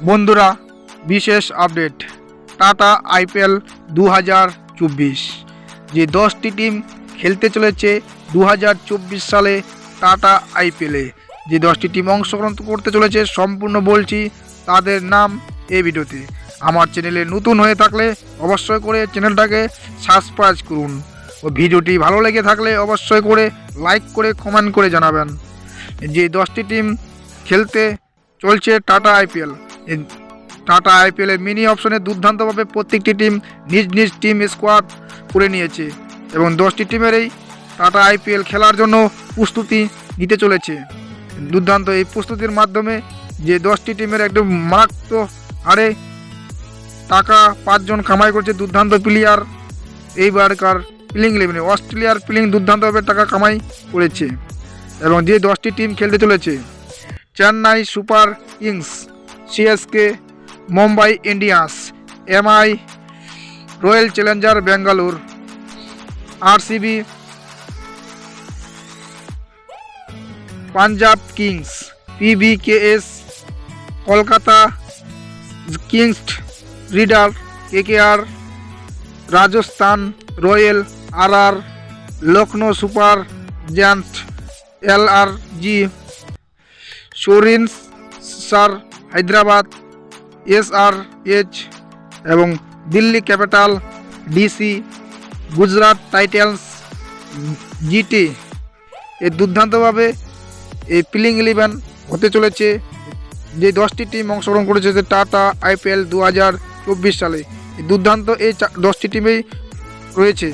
বন্ধুরা, বিশেষ update. Tata IPL দু হাজার চব্বিশ। যে দশটি টিম খেলতে চলেছে দু হাজার চব্বিশ সালে টাটা আইপিএলে যে দশটি টিম অংশগ্রহণ করতে চলেছে সম্পূর্ণ বলছি তাদের নাম এই ভিডিওতে। আমার চ্যানেলে নতুন হয়ে থাকলে অবশ্যই করে চ্যানেলটাকে সাবস্ক্রাইব করুন। ও ভিডিওটি ভালো লেগে থাকলে অবশ্যই করে লাইক করে, কমেন্ট করে জানাবেন। যে দশটি টিম খেলতে চলছে টাটা আইপিএল টাটা আইপিএলে মিনি অপশনে দুর্দান্তভাবে প্রত্যেকটি টিম নিজ নিজ টিম স্কোয়াড করে নিয়েছে এবং দশটি টিমের এই টাটা আইপিএল খেলার জন্য প্রস্তুতি নিতে চলেছে। দুর্দান্ত এই প্রস্তুতির মাধ্যমে যে দশটি টিমের একদম মারাত্মক হারে টাকা পাঁচজন কামাই করছে দুর্দান্ত প্লেয়ার এইবারকার প্লিং ইলেভেনে। অস্ট্রেলিয়ার প্লিং দুর্দান্তভাবে টাকা কামাই করেছে এবং যে দশটি টিম খেলতে চলেছে, Chennai Super Kings. CSK, Mumbai Indians, MI, Royal Challenger Bangalore RCB, Punjab Kings, PBKS, Kolkata Kings, Rider, KKR, Rajasthan Royal R R Lucknow Super Giant, LRG সোরিন্স সার হায়দ্রাবাদ এসআর এইচ এবং Delhi Capital, DC, Gujarat Titles GT. এ দুর্দান্তভাবে এই প্লিং eleven হতে চলেছে। যে দশটি team অংশগ্রহণ করেছে যে টাটা, আইপিএল দু হাজার চব্বিশ সালে। দুর্দান্ত এই দশটি টিমেই রয়েছে।